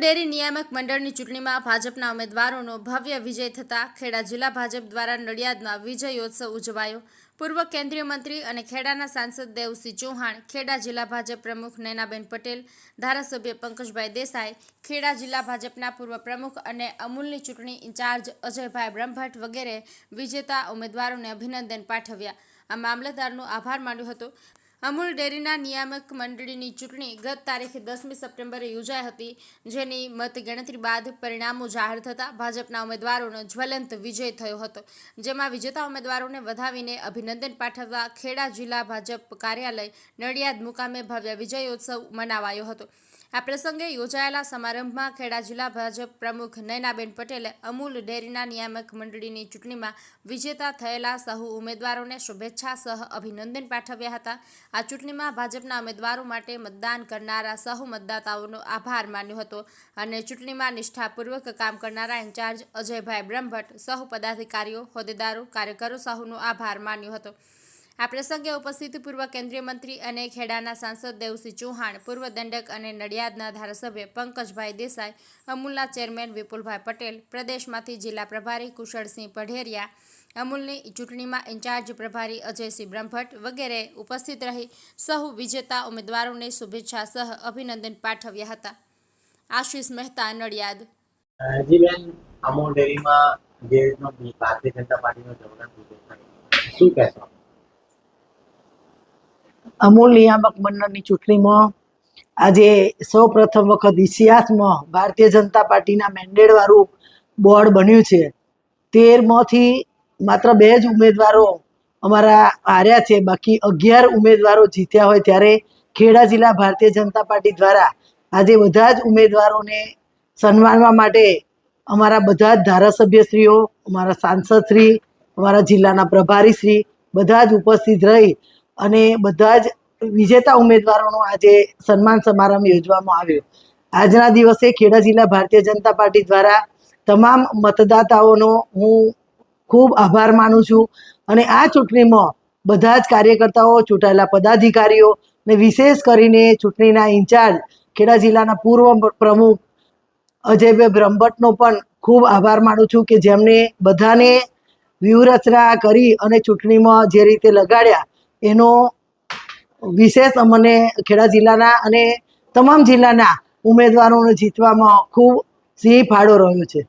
Dairy નિયામક મંડળની ચૂંટણીમાં ભાજપના ઉમેદવારોનો ભવ્ય વિજય થતા ખેડા જિલ્લા ભાજપ દ્વારા નડિયાદમાં વિજયોત્સવ ઉજવાયો. પૂર્વ કેન્દ્રીય મંત્રી અને ખેડાના સાંસદ દેવસિંહ ચૌહાણ, ખેડા જિલ્લા ભાજપ પ્રમુખ નૈનાબેન પટેલ, ધારાસભ્ય પંકજભાઈ દેસાઈ, ખેડા જિલ્લા ભાજપના પૂર્વ પ્રમુખ અને અમૂલની ચૂંટણી ઇન્ચાર્જ અજયભાઈ બ્રહ્મભટ્ટ વગેરે વિજેતા ઉમેદવારોને અભિનંદન પાઠવ્યા. આ મામલતદારનો આભાર માન્યો હતો. અમૂલ ડેરીના નિયામક મંડળીની ચૂંટણી ગત તારીખ દસમી સપ્ટેમ્બરે યોજાઈ હતી, જેની મતગણતરી બાદ પરિણામો જાહેર થતાં ભાજપના ઉમેદવારોનો જ્વલંત વિજય થયો હતો. જેમાં વિજેતા ઉમેદવારોને વધાવીને અભિનંદન પાઠવવા ખેડા જિલ્લા ભાજપ કાર્યાલય નડિયાદ મુકામે ભવ્ય વિજયોત્સવ મનાવાયો હતો. આ પ્રસંગે યોજાયેલા સમારંભમાં ખેડા જિલ્લા ભાજપ પ્રમુખ નયનાબેન પટેલે અમૂલ ડેરીના નિયામક મંડળીની ચૂંટણીમાં વિજેતા થયેલા સહુ ઉમેદવારોને શુભેચ્છા સહ અભિનંદન પાઠવ્યા હતા. આ ચૂંટણીમાં ભાજપના ઉમેદવારો માટે મતદાન કરનારા સહુ મતદાતાઓનો આભાર માન્યો હતો અને ચૂંટણીમાં નિષ્ઠાપૂર્વક કામ કરનારા ઇન્ચાર્જ અજયભાઈ બ્રહ્મભટ્ટ સહુ પદાધિકારીઓ, હોદ્દેદારો, કાર્યકરો સહુનો આભાર માન્યો હતો. આ પ્રસંગે ઉપસ્થિત પૂર્વ કેન્દ્રીય મંત્રી અને ખેડાના સાંસદ દેવસિંહ ચૌહાણ, પૂર્વ દંડક અને નડિયાદના ધારાસભ્ય પંકજભાઈ દેસાઈ, અમૂલના ચેરમેન વિપુલભાઈ પટેલ, પ્રદેશમાંથી જિલ્લા પ્રભારી કુશળસિંહ પઢેરિયા, અમૂલની ચૂંટણીમાં ઇન્ચાર્જ પ્રભારી અજયસિંહ બ્રહ્મભટ્ટ વગેરે ઉપસ્થિત રહી સહુ વિજેતા ઉમેદવારોને શુભેચ્છા સહ અભિનંદન પાઠવ્યા હતા. આશીષ મહેતા, નડિયાદ. જી બેન અમૂલ ડેરીમાં ભારતીય જનતા પાર્ટીનો જવલંત શું કહેશો? અમૂલ નિયામક મંડળની ચૂંટણીમાં આજે સૌ પ્રથમ વખત ઇતિહાસમાં ભારતીય જનતા પાર્ટીના મેન્ડેડવાળું બોર્ડ બન્યું છે. તેરમાંથી માત્ર બે જ ઉમેદવારો અમારા હાર્યા છે, બાકી અગિયાર ઉમેદવારો જીત્યા હોય ત્યારે ખેડા જિલ્લા ભારતીય જનતા પાર્ટી દ્વારા આજે બધા જ ઉમેદવારોને સન્માનવા માટે અમારા બધા જ ધારાસભ્યશ્રીઓ, અમારા સાંસદશ્રી, અમારા જિલ્લાના પ્રભારીશ્રી બધા જ ઉપસ્થિત રહી અને બધા જ વિજેતા ઉમેદવારોનો આજે સન્માન સમારંભ યોજવામાં આવ્યો. આજના દિવસે ખેડા જિલ્લા ભારતીય જનતા પાર્ટી દ્વારા તમામ મતદાતાઓનો હું ખૂબ આભાર માનું છું અને આ ચૂંટણીમાં બધા જ કાર્યકર્તાઓ, ચૂંટાયેલા પદાધિકારીઓ અને વિશેષ કરીને ચૂંટણીના ઇન્ચાર્જ, ખેડા જિલ્લાના પૂર્વ પ્રમુખ અજયભાઈ બ્રહ્મભટ્ટનો પણ ખૂબ આભાર માનું છું કે જેમણે બધાને વ્યૂહરચના કરી અને ચૂંટણીમાં જે રીતે લગાડ્યા એનો વિશેષ અમને ખેડા જિલ્લાના અને તમામ જિલ્લાના ઉમેદવારોને જીતવામાં ખૂબ સિંહ ફાળો રહ્યો છે.